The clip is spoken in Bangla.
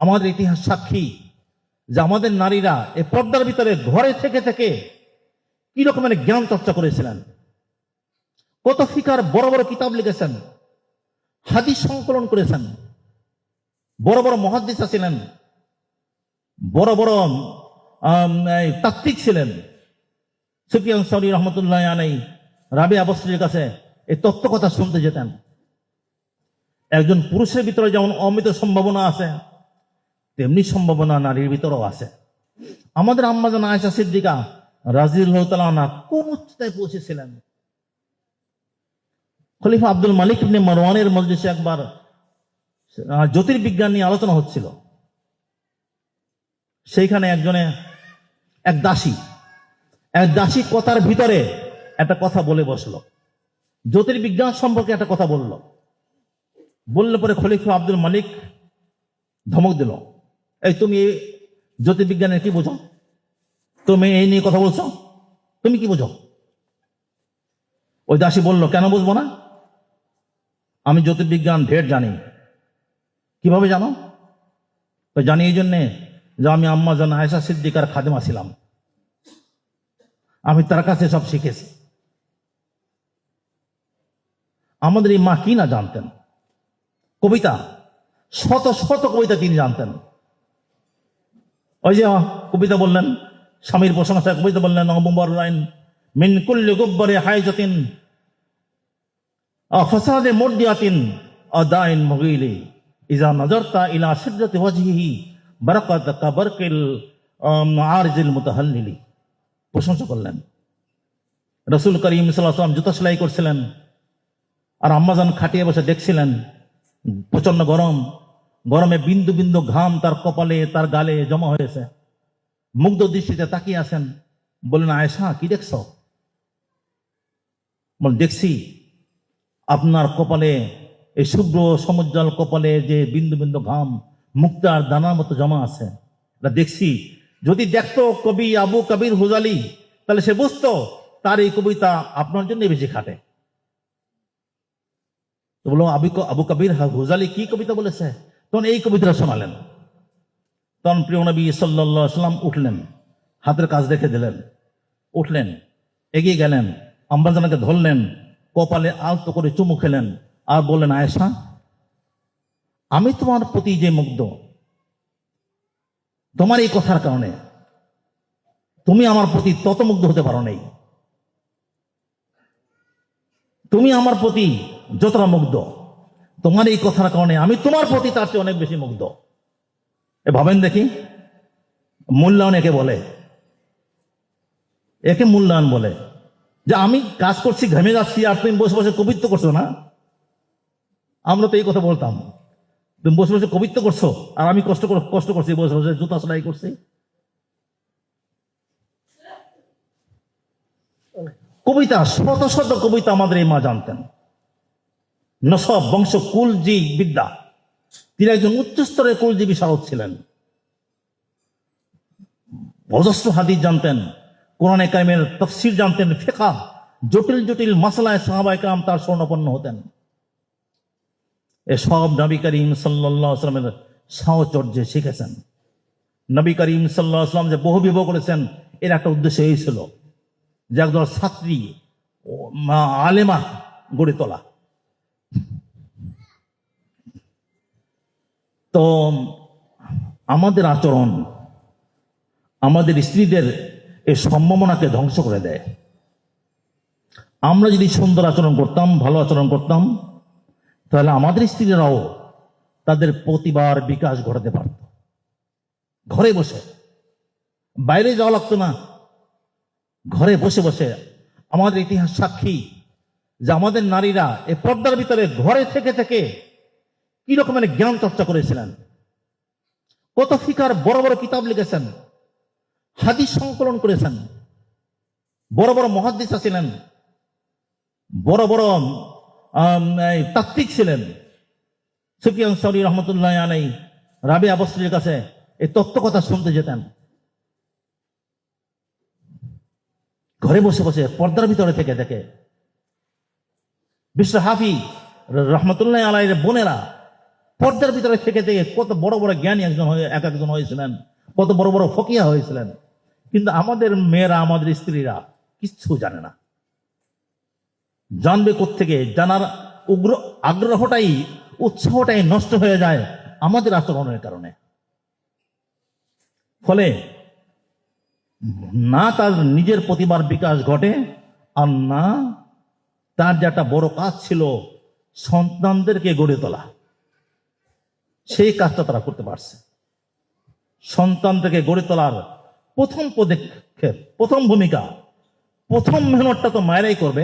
আমাদের ইতিহাস সাক্ষী যে আমাদের নারীরা এই পর্দার ভিতরে ঘরে থেকে থেকে কি রকমের জ্ঞান চর্চা করেছিলেন? কত ফিকার বড় বড় কিতাব লিখেছেন, হাদিস সংকলন করেছেন, বড় বড় মহাদ্দিসা ছিলেন বড় বড় তাত্ত্বিক ছিলেন। সুফিয়ান সরি রহমতুল্লাহ আলাই রাবি আবস্ত্রীর কাছে এই তত্ত্ব কথা শুনতে যেতেন। একজন পুরুষের ভিতরে যেমন অমিত সম্ভাবনা আছে তেমনি সম্ভাবনা নারীর ভিতরেও আছে। আমাদের আম্মাজান আয়সা সিদ্দিকা রাজিউল তালানা কোন উচ্চতায় পৌঁছেছিলেন? খলিফা আব্দুল মালিক ইবনে মারওয়ানের মজলিসে একবার জ্যোতির্বিজ্ঞান নিয়ে আলোচনা হচ্ছিল। সেইখানে একজনে, এক দাসী এক দাসী কথার ভিতরে একটা কথা বলে বসল। জ্যোতির্বিজ্ঞান সম্পর্কে একটা কথা বলল। বললে পরে খলিফা আব্দুল মালিক ধমক দিল। এই তুমি জ্যোতির্বিজ্ঞানের কি বোঝো? তুমি এই নিয়ে কথা বলছো? তুমি কি বোঝো? ওই দাসী বলল, কেন বুঝব না? আমি জ্যোতির্বিজ্ঞান ঢের জানি। কীভাবে জানো? তো জানি এই জন্যে যে আমি আম্মা জান আয়সা সিদ্দিকার খাদেমা ছিলাম। আমি তার কাছে সব শিখেছি। আমাদের এই মা কি না জানতেন? কবিতা, শত শত কবিতা তিনি জানতেন। ওই যে কবিতা বললেন, স্বামীর প্রশংসা কবিতা বললেন নবম্বর লাইন মিন কুল্লি গুব্বরে হাইজাতিন ফসাদে মর্দিয়াতিন অদাইন মুগিলি, ইজা নজরতা ইলা সিদ্রতি ওয়াজহিহি, বারাকাত কাবারকিল আরজিল মুতাহাল্লিলি। প্রশংসা করলেন। রসুল করিম সাল্লাম জুতা সেলাই করছিলেন, আর আম্মাজান খাটিয়ে বসে দেখছিলেন প্রচণ্ড গরম গরমে বিন্দু বিন্দু ঘাম তার কপালে, তার গালে জমা হয়েছে। মুগ্ধ দৃষ্টিতে তাকিয়ে আছেন। বললেন, আয়েশা, কি দেখছ? বল দেখছি আপনার কপালে, এই শুভ্র সমুজ্জ্বল কপালে যে বিন্দু বিন্দু ঘাম মুক্তার দানার মতো জমা আছে। এটা দেখছি। যদি দেখতো কবি আবু কবির হুজালি, তাহলে সে বুঝতো তার এই কবিতা আপনার জন্য বেশি খাটে। তো বলল, আবু আবু কবির হুজালি কি কবিতা বলেছে? তখন এই কবিতাটা শোনালেন। তখন প্রিয় নবী সাল্লাম উঠলেন, হাতের কাজ রেখে দিলেন, উঠলেন, এগিয়ে গেলেন আম্বাজানাকে ধরলেন, কপালে আলতো করে চুমু খেলেন, আর বললেন, আয়েশা, আমি তোমার প্রতি যে মুগ্ধ, তোমার এই কথার কারণে তুমি আমার প্রতি তত মুগ্ধ হতে পারো নাই। তুমি আমার প্রতি যতটা মুগ্ধ তোমার এই কথার কারণে আমি তোমার প্রতি তার চেয়ে অনেক বেশি মুগ্ধ। এ ভাবেন দেখি, মূল্যায়ন একে বলে। একে মূল্যায়ন বলে। যে আমি কাজ করছি, ঘেমে যাচ্ছি, আর তুমি বসে বসে কবিত্ব করছ না? আমরা তো এই কথা বলতাম। তুমি বসে বসে কবিত্ব করছ, আর আমি কষ্ট কষ্ট করছি, বসে বসে জুতা সেলাই করছি। কবিতা, শত শত কবিতা আমাদের এই মা জানতেন। নসব, বংশ, কুলজি, বিদ্যা। তিনি একজন উচ্চস্তরের কুলজীবী সাহস ছিলেন। অজস্র হাদিস জানতেন, কোরআনে কাইমের তফসির জানতেন ফেকা জটিল জটিল মাসালায় সাহাবাই কাম তার স্বর্ণপন্ন হতেন। এসব নবী করিম সাল্লাহ আসলামের সাহচর্যে শিখেছেন। নবী করিম সাল্লাহ আসলাম যে বহু বিবাহ করেছেন, এর একটা উদ্দেশ্য এই ছিল যে একদল ছাত্রী আলেমা গড়ে তোলা। তো, আমাদের আচরণ আমাদের স্ত্রীদের এই সম্ভাবনাকে ধ্বংস করে দেয়। আমরা যদি সুন্দর আচরণ করতাম, ভালো আচরণ করতাম, তাহলে আমাদের স্ত্রীরাও তাদের প্রতিবার বিকাশ ঘটাতে পারত। ঘরে বসে। বাইরে যাওয়া লাগতো না। ঘরে বসে বসে আমাদের ইতিহাস সাক্ষী যে আমাদের নারীরা এই পর্দার ভিতরে ঘরে থেকে থেকে কি রকমের জ্ঞান চর্চা করেছিলেন? কত ফিকার বড় বড় কিতাব লিখেছেন? হাদিস সংকলন করেছেন? বড় বড় মহাদ্দিসা ছিলেন বড় বড় তাত্ত্বিক ছিলেন। সুফিয়ান সরি রহমতুল্লাহ আলাই রাবি আবস্ত্রীর কাছে এই তত্ত্ব কথা শুনতে যেতেন। ঘরে বসে বসে পর্দার ভিতরে থেকে দেখে। বিশ্ব হাফি রহমতুল্লাহ আলাইয়ের বোনেরা পর্দার ভিতরে থেকে থেকে কত বড় বড় জ্ঞানী একজন হয়ে, এক একজন হয়েছিলেন, কত বড় বড় ফকিয়া হয়েছিলেন। কিন্তু আমাদের মেয়েরা, আমাদের স্ত্রীরা কিচ্ছু জানে না। জানবে থেকে জানার উগ্র আগ্রহটাই, উৎসাহটাই নষ্ট হয়ে যায় আমাদের আচরণের কারণে। ফলে না তার নিজের প্রতিভার বিকাশ ঘটে আর না তার যে একটা বড় কাজ ছিল সন্তানদেরকে গড়ে তোলা। সেই কাজটা তারা করতে পারছে। সন্তানটাকে গড়ে তোলার প্রথম পদক্ষেপ প্রথম ভূমিকা, প্রথম মেহনতটা তো মায়েরাই করবে।